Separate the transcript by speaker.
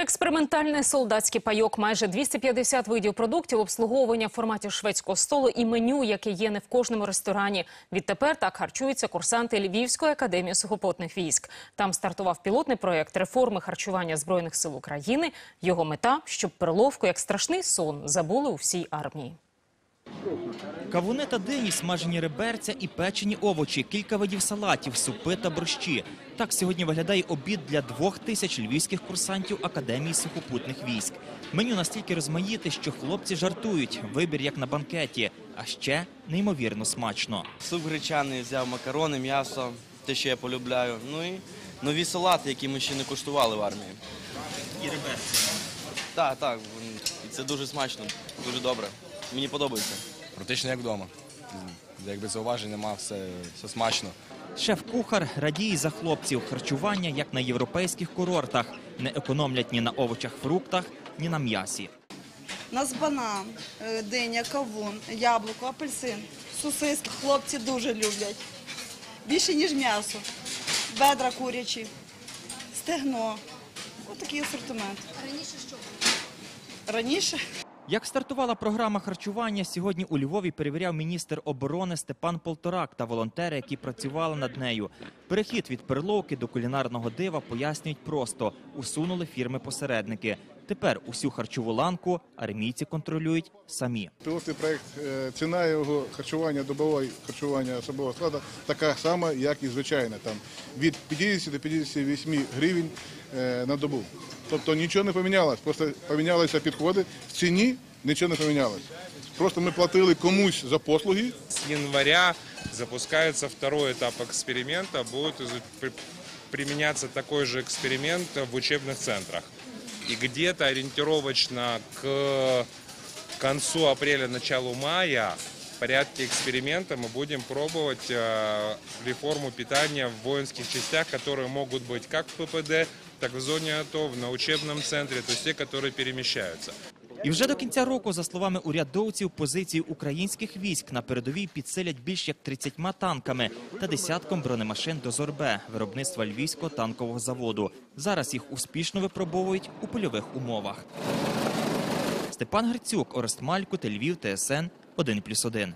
Speaker 1: Експериментальний солдатський пайок, майже 250 видів продуктів, обслуговування в форматі шведського столу і меню, яке є не в кожному ресторані. Відтепер так харчуються курсанти Львівської академії сухопутних військ. Там стартував пілотний проєкт реформи харчування збройних сил України. Його мета, щоб перловку як страшний сон забули у всій армії.
Speaker 2: Кавуни та дині, смажені реберця і печені овочі, кілька видів салатів, супи та борщі. Так сьогодні виглядає обід для двох тисяч львівських курсантів Академії сухопутних військ. Меню настільки розмаїте, що хлопці жартують. Вибір як на банкеті, а ще неймовірно смачно.
Speaker 3: Суп гречаний, взяв макарони, м'ясо, те, що я полюбляю. Ну і нові салати, які ми ще не куштували в армії.
Speaker 2: І реберця.
Speaker 3: Так, так. І це дуже смачно, дуже добре. Мені подобається.
Speaker 4: Практично як вдома. Якби зауважень нема, все, все смачно.
Speaker 2: Шеф-кухар радіє за хлопців. Харчування як на європейських курортах. Не економлять ні на овочах, фруктах, ні на м'ясі.
Speaker 5: У нас банан, е, диня, кавун, яблуко, апельсин, сосиски. Хлопці дуже люблять. Більше, ніж м'ясо. Бедра курячі, стегно. Ось такий асортимент. Раніше що? Раніше?
Speaker 2: Як стартувала програма харчування, сьогодні у Львові перевіряв міністр оборони Степан Полторак та волонтери, які працювали над нею. Перехід від перловки до кулінарного дива пояснюють просто: усунули фірми-посередники. Тепер усю харчову ланку армійці контролюють самі.
Speaker 6: Пілотний проект е, ціна його харчування, добове харчування особового складу така сама, як і звичайне, там від 50 до 58 гривень е, на добу. Тобто нічого не помінялось, просто помінялися підходи. В ціні нічого не помінялось. Просто ми платили комусь за послуги,
Speaker 7: С января запускается второй этап эксперимента. Будет изу- при- применяться такой же эксперимент в учебных центрах. И где-то ориентировочно к концу апреля, началу мая в порядке эксперимента мы будем пробовать э, реформу питания в воинских частях, которые могут быть как в ППД, так в зоне АТО, на учебном центре, то есть те, которые перемещаются.
Speaker 2: І вже до кінця року, за словами урядовців, позиції українських військ на передовій підсилять більш як 30 танками та десятком бронемашин до Зорбе, виробництва Львівського танкового заводу. Зараз їх успішно випробовують у польових умовах. Степан Грицюк, Орест та Львів, ТСН 1+,1.